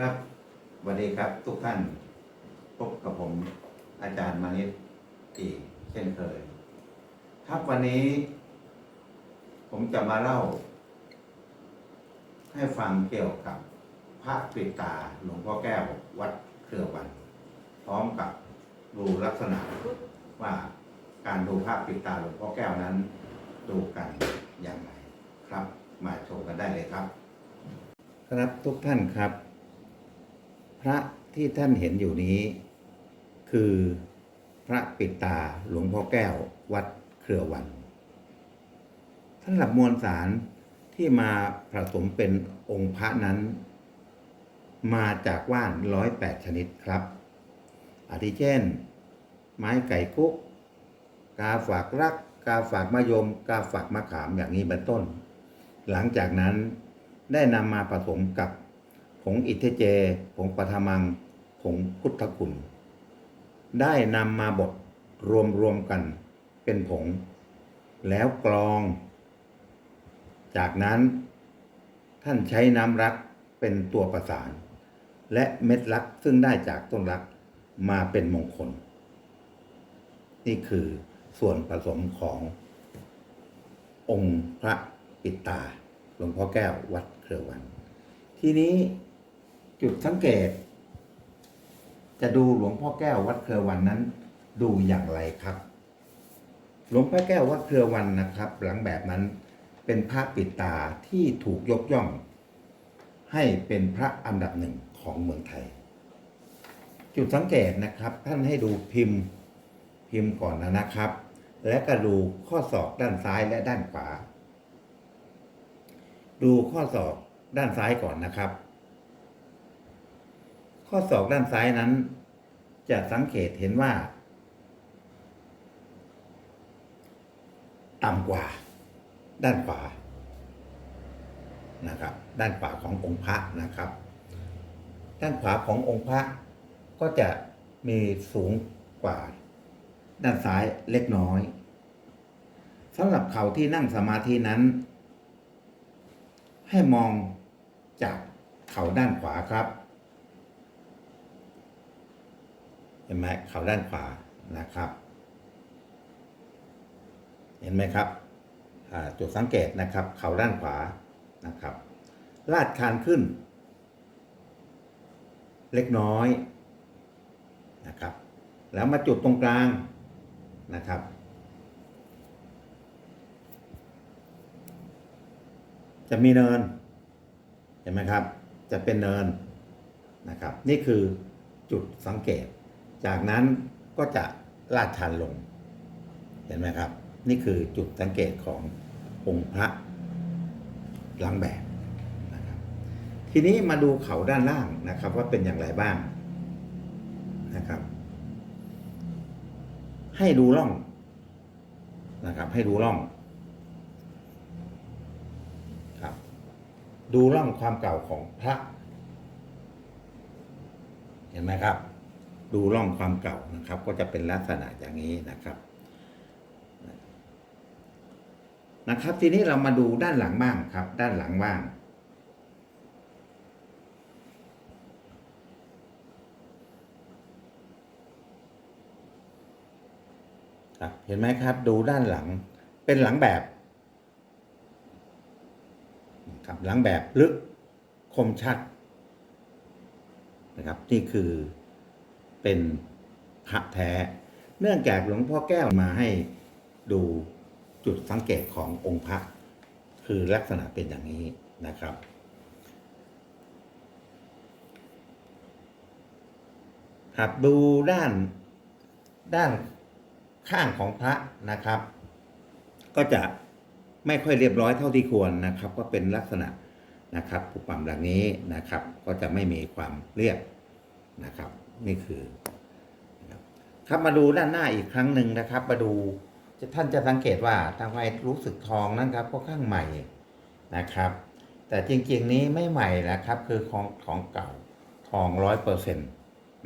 ครับสวัสดีครับทุกท่านพบกับผมอาจารย์มานิตอีกเช่นเคย ครับวันนี้ ผมจะมาเล่า ให้ฟังเกี่ยวกับพระปิตาหลวงพ่อแก้ววัดเครือวัน พร้อมกับดูลักษณะว่าการดูภาพปิตาหลวงพ่อแก้วนั้น ดูกันอย่างไรครับ มาชมกันได้เลยครับ ครับทุกท่านครับ พระที่ท่านเห็นอยู่นี้ คือพระปิดตาหลวงพ่อแก้ววัดเครือวันสำหรับมวลสารที่มาผสมเป็นองค์พระนั้น มาจากว่านร้อยแปดชนิดครับ อาทิเช่น ไม้ไก่กุ๊กกาฝากรัก กาฝากมะยม กาฝากมะขามอย่างนี้เป็นต้น หลังจากนั้นได้นำมาผสมกับ ผงอิเทเจ ผงปฐมัง ผงพุทธคุณ ได้นำมาบดรวมรวมกันเป็นผง แล้วกรอง จากนั้น ท่านใช้น้ำรักเป็นตัวประสาน และเม็ดรักซึ่งได้จากต้นรักมาเป็นมงคล นี่คือส่วนผสมขององค์พระปิตาหลวงพ่อแก้ววัดเครือวัน ทีนี้ จุดสังเกต จะดูหลวงพ่อแก้ววัดเครือวันนั้น ดูอย่างไรครับ หลวงพ่อแก้ววัดเครือวันนะครับ หลังแบบนั้นเป็นพระปิดตาที่ถูกยกย่อง ให้เป็นพระอันดับหนึ่งของเมืองไทย จุดสังเกตนะครับ ท่านให้ดูพิมพ์พิมพ์ก่อนนะครับ และก็ดูข้อศอกด้านซ้ายและด้านขวา ดูข้อศอกด้านซ้ายก่อนนะครับ ข้อศอกด้านซ้ายนั้น จะสังเกตเห็นว่า ต่ำกว่า ด้านขวานะครับ ด้านขวาขององค์พระนะครับ ด้านขวาขององค์พระก็จะมีสูงกว่า ด้านซ้ายเล็กน้อยสำหรับเขาที่นั่งสมาธินั้น ให้มองจากเขาด้านขวาครับ เห็นไหมเขาด้านขวานะครับ เห็นไหมครับจุดสังเกตนะครับเขาด้านขวานะครับลาดคานขึ้น เล็กน้อยนะครับ แล้วมาจุดตรงกลางนะครับ จะมีเนิน เห็นไหมครับ จะเป็นเนินนะครับ นี่คือจุดสังเกต จากนั้นก็จะลาดชันลง เห็นไหมครับ นี่คือจุดสังเกตขององค์พระหลังแบบนะครับ ทีนี้มาดูเขาด้านล่างนะครับ ว่าเป็นอย่างไรบ้างนะครับ ให้ดูร่องนะครับ ให้ดูร่องครับ ดูร่องความเก่าของพระ เห็นไหมครับ ดูร่องความเก่านะครับ ก็จะเป็นลักษณะอย่างนี้นะครับนะครับ ทีนี้เรามาดูด้านหลังบ้างครับ ด้านหลังบ้าง ครับเห็นไหมครับดูด้านหลังเป็นหลังแบบครับหลังแบบลึกคมชัดนะครับนี่คือ เป็นพระแท้ เนื่องจากหลวงพ่อแก้วมาให้ดูจุดสังเกตขององค์พระ คือลักษณะเป็นอย่างนี้นะครับครับดูด้านด้านข้างของพระนะครับ ก็จะไม่ค่อยเรียบร้อยเท่าที่ควรนะครับ ก็เป็นลักษณะนะครับปุบปั่มแบบนี้นะครับ ก็จะไม่มีความเรียบนะครับ นี่คือครับมาดูด้านหน้าอีกครั้งหนึ่งนะครับ มาดูท่านจะสังเกตว่าทางไมรู้สึกทองนะครับก็ข้างใหม่นะครับ แต่จริงๆนี้ไม่ใหม่นะครับ คือของของเก่าทองร้อยเปอร์เซ็นต์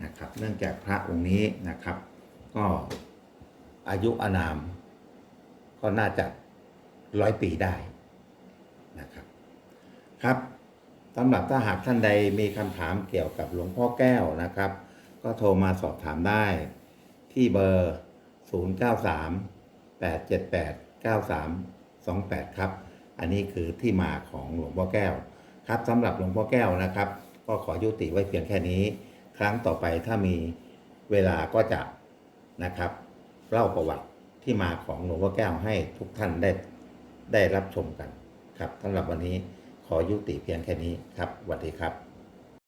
นะครับ เนื่องจากพระองค์นี้นะครับ ก็อายุอานาม ก็น่าจะร้อยปีได้นะครับ ครับสำหรับถ้าหากท่านใดมีคำถามเกี่ยวกับหลวงพ่อแก้วนะครับ ก็โทรมาสอบถามได้ที่เบอร์ 093 878 9328 ครับ อันนี้คือที่มาของหลวงพ่อแก้ว ครับสำหรับหลวงพ่อแก้วนะครับ ก็ขอยุติไว้เพียงแค่นี้ ครั้งต่อไปถ้ามีเวลาก็จะนะครับ เล่าประวัติที่มาของหลวงพ่อแก้วให้ทุกท่านได้ได้รับชมกันครับสำหรับวันนี้ขอยุติเพียงแค่นี้ครับสวัสดีครับ